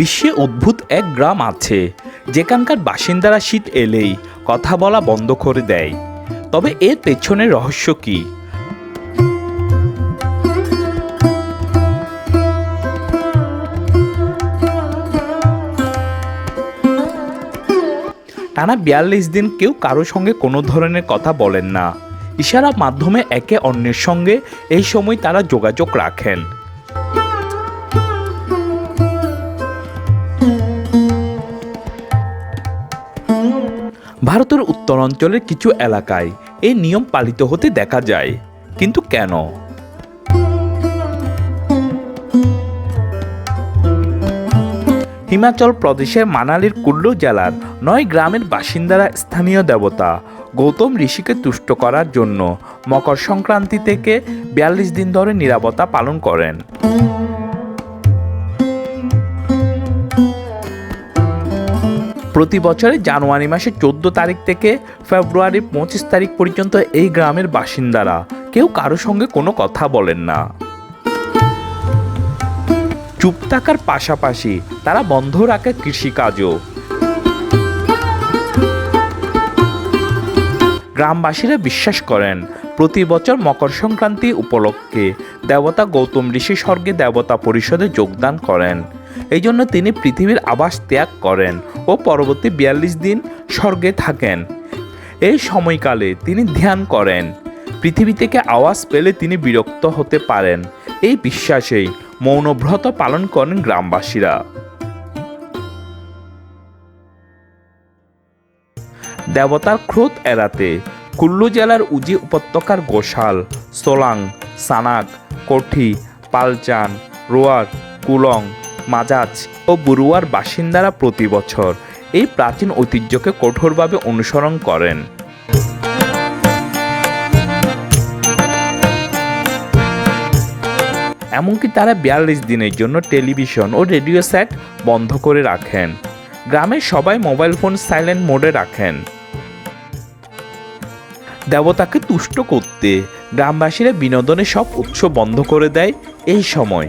বিশ্বে অদ্ভুত এক গ্রাম আছে। যেখানকার বাসিন্দারা শীত এলেই কথা বলা বন্ধ করে দেয়। তবে এর পেছনে রহস্য কি? টানা বিয়াল্লিশ দিন কেউ কারও সঙ্গে কোনো ধরনের কথা বলেন না। ইশারা মাধ্যমে একে অন্যের সঙ্গে এই সময় তারা যোগাযোগ রাখেন। ভারতের উত্তরাঞ্চলের কিছু এলাকায় এই নিয়ম পালিত হতে দেখা যায়। কিন্তু কেন? হিমাচল প্রদেশের মানালির কুল্লু জেলার নয় গ্রামের বাসিন্দারা স্থানীয় দেবতা গৌতম ঋষিকে তুষ্ট করার জন্য মকর সংক্রান্তি থেকে বিয়াল্লিশ দিন ধরে নিরাপত্তা পালন করেন। প্রতি বছরে জানুয়ারি মাসের চোদ্দ তারিখ থেকে ফেব্রুয়ারি পঁচিশ তারিখ পর্যন্ত এই গ্রামের বাসিন্দারা কেউ কারও সঙ্গে কোনো কথা বলেন না। চুপ থাকার পাশাপাশি তারা বন্ধ রাখে কৃষিকাজও। গ্রামবাসীরা বিশ্বাস করেন, প্রতি বছর মকর সংক্রান্তি উপলক্ষে দেবতা গৌতম ঋষি স্বর্গে দেবতা পরিষদে যোগদান করেন। এই জন্য তিনি পৃথিবীর আবাস ত্যাগ করেন ও পরবর্তী বিয়াল্লিশ দিন স্বর্গে থাকেন। এই সময়কালে তিনি ধ্যান করেন। পৃথিবী থেকে আওয়াজ পেলে তিনি বিরক্ত হতে পারেন। এই বিশ্বাসেই মৌনব্রত পালন করেন গ্রামবাসীরা। দেবতার ক্রোধ এড়াতে কুল্লু জেলার উজি উপত্যকার গোশাল, সোলাং, সানাক, কোঠি, পালচান, রোয়ার, কুলং মাজাজ ও বুরুয়ার বাসিন্দারা প্রতি বছর এই প্রাচীন ঐতিহ্যকে কঠোরভাবে অনুসরণ করেন। এমনকি তারা বিয়াল্লিশ দিনের জন্য টেলিভিশন ও রেডিও সেট বন্ধ করে রাখেন। গ্রামের সবাই মোবাইল ফোন সাইলেন্ট মোডে রাখেন। দেবতাকে তুষ্ট করতে গ্রামবাসীরা বিনোদনের সব উৎস বন্ধ করে দেয় এই সময়।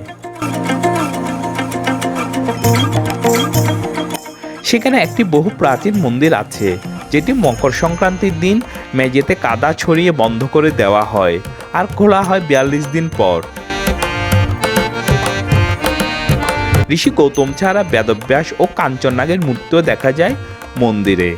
সেখানে একটি বহু প্রাচীন মন্দির আছে, যেটি মকর সংক্রান্তির দিন মেঝেতে কাদা ছড়িয়ে বন্ধ করে দেওয়া হয় আর খোলা হয় বিয়াল্লিশ দিন পর। ঋষি গৌতম ছাড়া বেদব্যাস ও কাঞ্চননাগের মূর্তিও দেখা যায় মন্দিরে।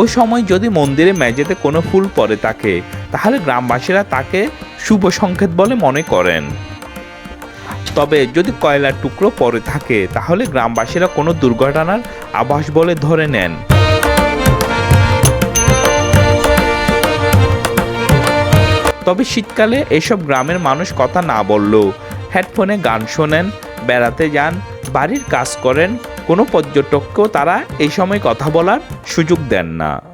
ওই সময় যদি মন্দিরে মেঝেতে কোনো ফুল পড়ে থাকে, তাহলে গ্রামবাসীরা তাকে শুভ সংকেত বলে মনে করেন। তবে যদি কয়লার টুকরো পরে থাকে, তাহলে গ্রামবাসীরা কোনো দুর্ঘটনার আভাস বলে ধরে নেন। তবে শীতকালে এসব গ্রামের মানুষ কথা না বললেও হেডফোনে গান শোনেন, বেড়াতে যান, বাড়ির কাজ করেন, কোনো পর্যটককেও তারা এই সময় কথা বলার সুযোগ দেন না।